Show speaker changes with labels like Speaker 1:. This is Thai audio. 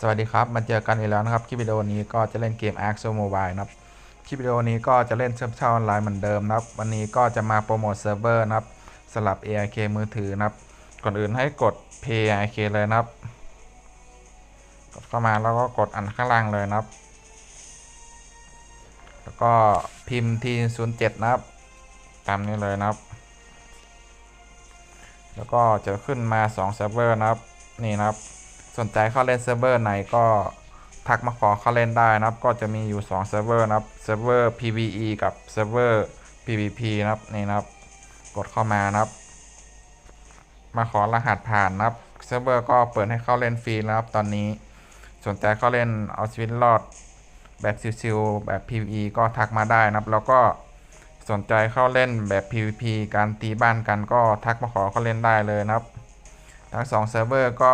Speaker 1: สวัสดีครับ มาเจอกันอีกแล้วนะครับ คลิปวิดีโอนี้ก็จะเล่นเกม Ark Zone Mobile นะครับ คลิปวิดีโอนี้ก็จะเล่นเชื่อมเช่าออนไลน์เหมือนเดิมนะครับ วันนี้ก็จะมาโปรโมทเซิร์ฟเวอร์นะครับสลับ AIK มือถือนะครับ ก่อนอื่นให้กด Pay AIK เลยนะครับ กดเข้ามาแล้วก็กดอันข้างล่างเลยนะครับ แล้วก็พิมพ์ T07 นะครับ ตามนี้เลยนะครับ แล้วก็จะขึ้นมา2เซิร์ฟเวอร์นะครับ นี่นะครับ สนใจเข้าเล่นเซิร์ฟเวอร์ไหนก็ทักมาขอเข้าเล่นได้นะครับ ก็จะมีอยู่2เซิร์ฟเวอร์นะครับเซิร์ฟเวอร์ PVE กับเซิร์ฟเวอร์ PVP นะครับนี่นะครับ กดเข้ามานะครับ มาขอรหัสผ่านนะครับเซิร์ฟเวอร์ก็เปิดให้เข้าเล่นฟรีแล้วครับ ตอนนี้สนใจเข้าเล่นเอาชีวิตรอดแบบซิวๆแบบ PVE ก็ทักมาได้นะครับ แล้วก็สนใจเข้าเล่นแบบ PVP การตีบ้านกันก็ทักมาขอเข้าเล่นได้เลยนะครับ ทั้งสองเซิร์ฟเวอร์ก็